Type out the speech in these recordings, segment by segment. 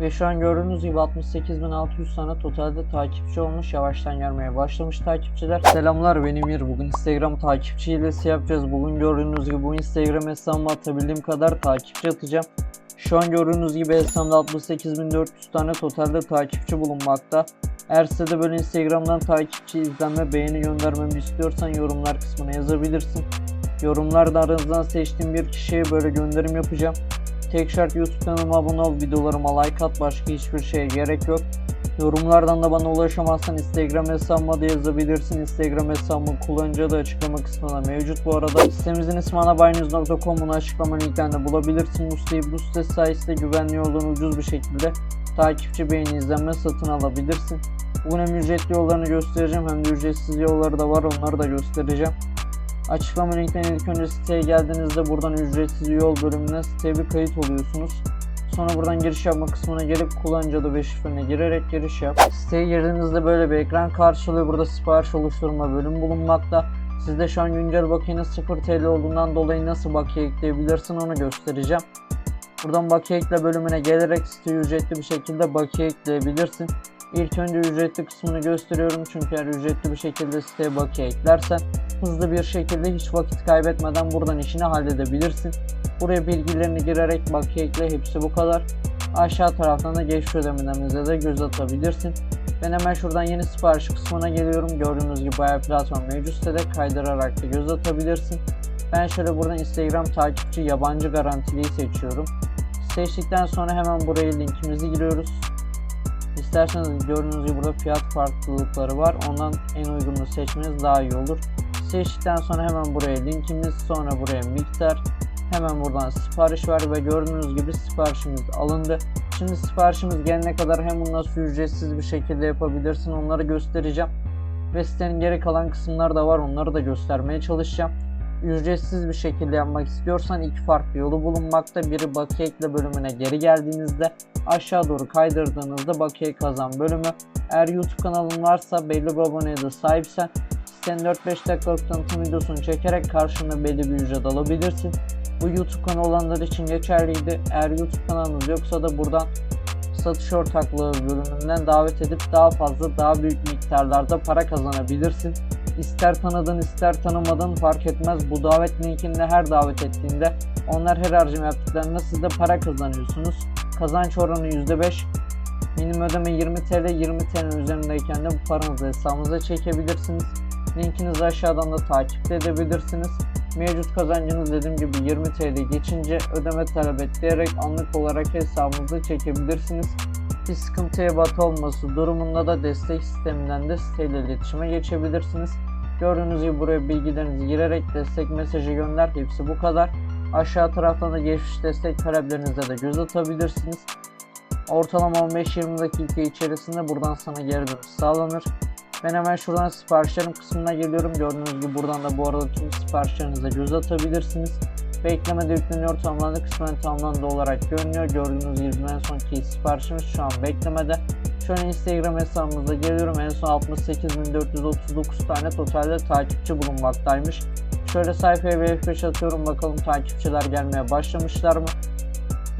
Ve şu an gördüğünüz gibi 68.600 tane totalde takipçi olmuş. Yavaştan gelmeye başlamış takipçiler. Selamlar ben Emir. Bugün Instagram takipçi hilesi yapacağız. Bugün gördüğünüz gibi bu Instagram hesabıma atabildiğim kadar takipçi atacağım. Şu an gördüğünüz gibi hesabımda 68.400 tane totalde takipçi bulunmakta. Eğer size de böyle Instagram'dan takipçi, izlenme, beğeni göndermemi istiyorsan yorumlar kısmına yazabilirsin. Yorumlarda aranızdan seçtiğim bir kişiye böyle gönderim yapacağım. Tek şart YouTube kanalıma abone ol, videolarıma like at, başka hiçbir şeye gerek yok. Yorumlardan da bana ulaşamazsan Instagram hesabıma da yazabilirsin. Instagram hesabımın kullanıcı adı açıklama kısmında mevcut bu arada. Sitemizin ismi anabaynews.com'un açıklama linklerinde bulabilirsin. Bu siteyi bu site sayesinde güvenli yoldan ucuz bir şekilde takipçi beğeni izlenme satın alabilirsin. Bugün hem ücretli yollarını göstereceğim hem de ücretsiz yolları da var onları da göstereceğim. Açıklama linkten ilk önce siteye geldiğinizde buradan ücretsiz yol bölümüne siteye bir kayıt oluyorsunuz. Sonra buradan giriş yapma kısmına gelip kullanıcı adı ve şifrene girerek giriş yap. Siteye girdiğinizde böyle bir ekran karşılıyor. Burada sipariş oluşturma bölüm bulunmakta. Sizde şu an güncel bakiyeniz 0 TL olduğundan dolayı nasıl bakiye ekleyebilirsin onu göstereceğim. Buradan bakiye ekle bölümüne gelerek siteye ücretli bir şekilde bakiye ekleyebilirsin. İlk önce ücretli kısmını gösteriyorum çünkü eğer ücretli bir şekilde siteye bakiye eklersen hızlı bir şekilde hiç vakit kaybetmeden buradan işini halledebilirsin. Buraya bilgilerini girerek bakiye ekle hepsi bu kadar. Aşağı taraftan da geçiş ödemelerimize de göz atabilirsin. Ben hemen şuradan yeni sipariş kısmına geliyorum. Gördüğünüz gibi bayağı platform mevcut sitede kaydırarak da göz atabilirsin. Ben şöyle buradan Instagram takipçi yabancı garantiliyi seçiyorum. Seçtikten sonra hemen buraya linkimizi giriyoruz. İsterseniz gördüğünüz gibi burada fiyat farklılıkları var. Ondan en uygununu seçmeniz daha iyi olur. Seçtikten sonra hemen buraya linkimiz, sonra buraya miktar. Hemen buradan sipariş ver ve gördüğünüz gibi siparişimiz alındı. Şimdi siparişimiz gelene kadar hem bunu nasıl ücretsiz bir şekilde yapabilirsin onları göstereceğim. Ve sitenin geri kalan kısımları da var onları da göstermeye çalışacağım. Ücretsiz bir şekilde yapmak istiyorsan iki farklı yolu bulunmakta. Biri bakiye ekle bölümüne geri geldiğinizde aşağı doğru kaydırdığınızda bakiye kazan bölümü. Eğer YouTube kanalın varsa belli bir aboneye de sahipsen sitenin 4-5 dakikalık tanıtım videosunu çekerek karşına belli bir ücret alabilirsin. Bu YouTube kanalı olanlar için geçerliydi. Eğer YouTube kanalınız yoksa da buradan satış ortaklığı bölümünden davet edip daha fazla daha büyük miktarlarda para kazanabilirsin. İster tanıdın ister tanımadın fark etmez. Bu davet linkinde her davet ettiğinde onlar her harcama yaptıklarında siz de para kazanıyorsunuz. Kazanç oranı %5. Minim ödeme 20 TL. 20 TL'nin üzerindeyken de bu paranızı hesabınıza çekebilirsiniz. Linkinizi aşağıdan da takip edebilirsiniz. Mevcut kazancınız dediğim gibi 20 TL geçince ödeme talep et anlık olarak hesabınıza çekebilirsiniz. Bir sıkıntıya bat olması durumunda da destek sisteminden de siteyle iletişime geçebilirsiniz. Gördüğünüz gibi buraya bilgilerinizi girerek destek mesajı gönder. Hepsi bu kadar. Aşağı taraftan da geçmiş destek taleplerinize de göz atabilirsiniz. Ortalama 15-20 dakika içerisinde buradan sana geri dönüş sağlanır. Ben hemen şuradan siparişlerim kısmına geliyorum. Gördüğünüz gibi buradan da bu arada tüm siparişlerinize göz atabilirsiniz. Beklemede yükleniyor tamamlandı kısmen tamamlandı olarak görünüyor. Gördüğünüz gibi en sonki siparişimiz şu an beklemede. Şu an Instagram hesabımıza geliyorum. En son 68.439 tane totalde takipçi bulunmaktaymış. Şöyle sayfaya bir F5 atıyorum bakalım takipçiler gelmeye başlamışlar mı?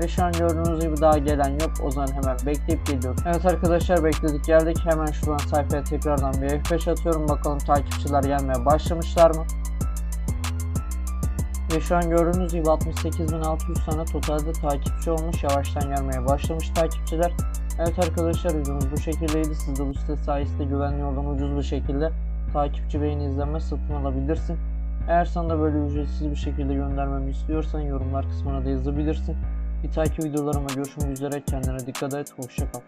Ve şu an gördüğünüz gibi daha gelen yok. O zaman hemen bekleyip geliyorum. Evet arkadaşlar bekledik geldik. Hemen şuradan sayfaya tekrardan bir F5 atıyorum. Bakalım takipçiler gelmeye başlamışlar mı? Ve şu an gördüğünüz gibi 68.600 tane totalde takipçi olmuş. Yavaştan gelmeye başlamış takipçiler. Evet arkadaşlar videomuz bu şekildeydi. Siz de bu site sayesinde güvenli yoldan ucuz bir şekilde takipçi beğeni izleme satın alabilirsin. Eğer sana da böyle ücretsiz bir şekilde göndermemi istiyorsan yorumlar kısmına da yazabilirsin. Bir takip videolarıma görüşmek üzere. Kendine dikkat et. Hoşça kal.